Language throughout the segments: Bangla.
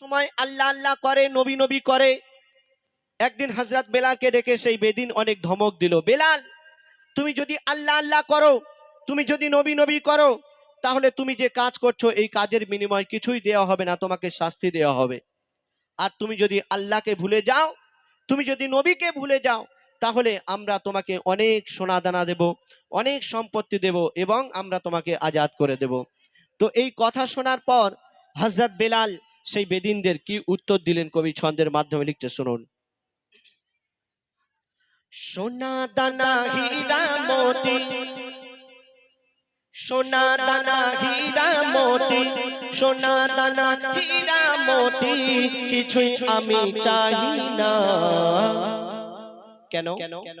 সময় আল্লাহ আল্লাহ করে, নবী নবী করে। একদিন হজরত বেলালকে ডেকে সেই বেদিন অনেক ধমক দিল, বেলাল, তুমি যদি আল্লাহ আল্লাহ করো, তুমি যদি নবী নবী করো, তাহলে তুমি যে কাজ করছ, এই কাজের বিনিময় কিছুই দেওয়া হবে না, তোমাকে শাস্তি দেওয়া হবে। আর তুমি যদি আল্লাহকে ভুলে যাও, তুমি যদি নবীকে ভুলে যাও, তাহলে আমরা তোমাকে অনেক সোনা দানা দেব, অনেক সম্পত্তি দেব এবং আমরা তোমাকে আজাদ করে দেব। তো এই কথা শোনার পর হজরত বেলাল সেই বেদিনদের কি উত্তর দিলেন কবি ছন্দের মাধ্যমে লিখতে শুনুন। সোনা দানা হীরা মোতি, সোনা দানা হীরা মোতি, সোনা দানা হীরা মোতি কিছুই আমি চাই না। কেন? কেন?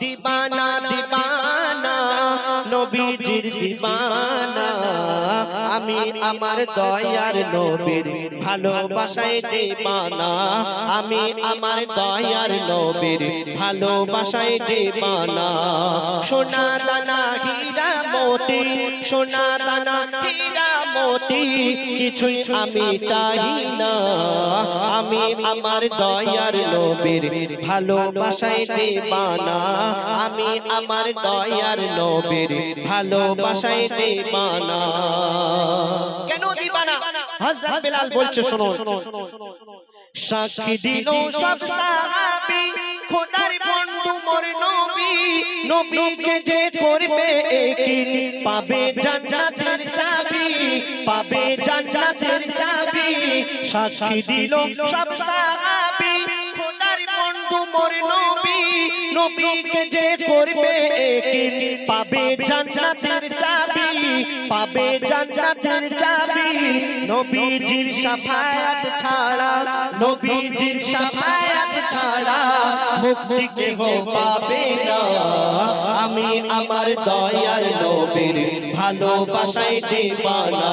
দিবানা দিবানা, নবীজির দিবানা। আমি আমার দয়ার নবীর ভালোবাসায় দেবানা। আমি আমার দয়ার নবীর ভালোবাসায় দেবানা। সোনা দানা হীরা মোতি, সোনা দানা হীরা মোতি কিছুই আমি চাই না। আমি আমার দয়ার নবীর ভালোবাসায় দেবানা। আমি আমার দয়ার নবীর ভালোবাসায় দেবানা। কেন দিবানা? হযরত বেলাল বলছে, শোনো। সাক্ষী দিল সব সাহাবী, খোদার বন্ধু মোর নবী, নবীকে যে করবে একিন পাবে জান্নাতের চাবি, পাবে জান্নাতের চাবি, সাক্ষী দিল সব সাহাবী। বন্ধু মোর নবী, নবীকে যে করবে একিন পাবে জান্নাতের চাবি, পাবে জান্নাতের চাবি। নবীজির শাফায়াত ছাড়া, নবীজির শাফায়াত ছাড়া মুক্তি কেহ পাবে না। আমি আমার দয়ার নবীর ভালোবাসায় দেবানা।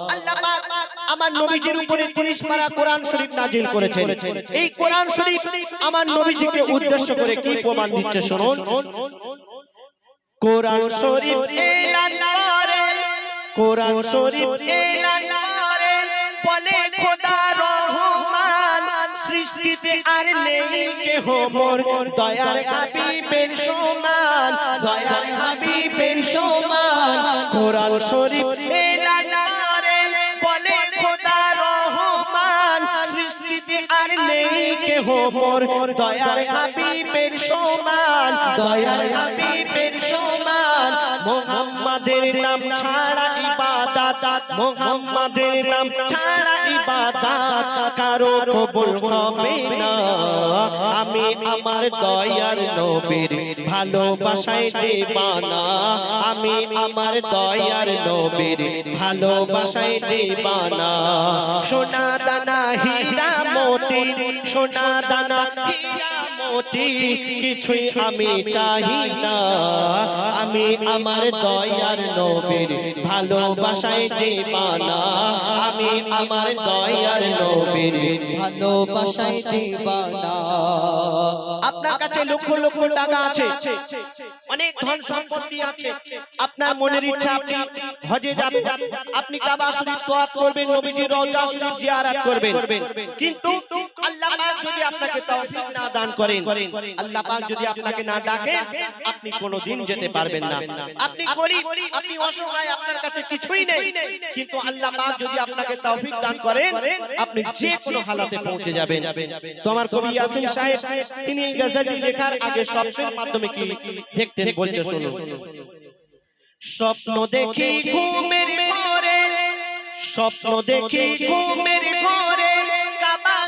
আমার নবীজির উপরে 30 পারা কোরআন শরীফ নাজিল করেছেন। এই কোরআন শরীফ আমার নবীজিকে উদ্দেশ্য করে কি প্রমাণ দিচ্ছে শুনুন? কোরআন শরীফ এলান করে কোরআন শরীফ এলান করে বলে খোদা রহমান সৃষ্টিতে আর নেই কেহ মোর। দয়ার হাবিবের সমান দয়ার হাবিবের সমান। কোরআন শরীফ এলান কেহ মোর দয়ার হাবিবের সমান দয়ার হাবিবের সমান মোহাম্মদের নাম ছাড়া মোহাম্মদের নাম ছাড়া ইবাদত কারও কবুল হবে না। আমি আমার দয়ার নবীর ভালোবাসায় দেবানা। আমি আমার দয়ার নবীর ভালোবাসায় দেবানা। সোনা দানা হীরা মোতি, সোনা দানা হীরা মোতি, কিছুই আমি চাই না আমি আমার দয়ার নবীর ভালোবাসায় দেবানা। আমি আমার দয়ার নবীর ভালোবাসায় দিবানা। আপনার কাছে লক্ষ লক্ষ টাকা আছে। অনেক ধন সম্পত্তি আছে। আপনার মনের ইচ্ছা আপনি হজে যাবেন। আপনি কাবা শরীফ তোয়াফ করবেন নবীজির রওজা শরীফ জিয়ারত করবেন। কিন্তু আল্লাহ পাক যদি আপনাকে তৌফিক না দান করেন আল্লাহ পাক যদি আপনাকে না ডাকে আপনি কোনোদিন যেতে পারবেন না। আপনি গরিব আপনি অসহায় আপনার কাছে কিছুই নেই কিন্তু আল্লাহ পাক যদি আপনাকে তৌফিক দান করেন আপনি যে কোনো হালাতে পৌঁছে যাবেন। তো আমার কবি ইয়াসিন সাহেব তিনি এই গজলটি লেখার আগে স্বপ্নের মাধ্যমে কি দেখতেন বলছে শুনুন। স্বপ্ন দেখি ঘুমের ঘরে স্বপ্ন দেখি ঘুমের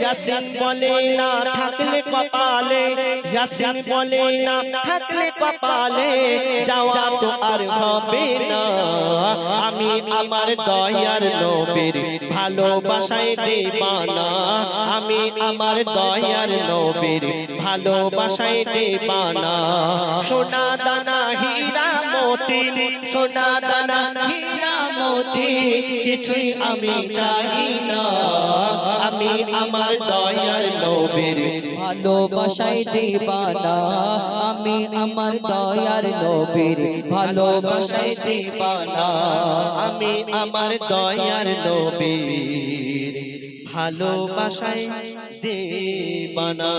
ইয়াসিন বলে না থাকলে কপালে, ইয়াসিন বলে না থাকলে কপালে যাওয়া তো আর হবে না। আমি আমার দয়ার নবীর ভালোবাসায় দেবানা। আমি আমার দয়ার নবীর ভালোবাসায় দেবানা। সোনা দানা হীরা মতি সোনা দানা হীরা মতি কিছুই আমি চাই না। আমি আমার দয়ার নবীর ভালোবাসায় দিবানা। আমি আমার দয়ার নবীর ভালোবাসায় দিবানা। আমি আমার দয়ার নবীর ভালোবাসায় দেবানা।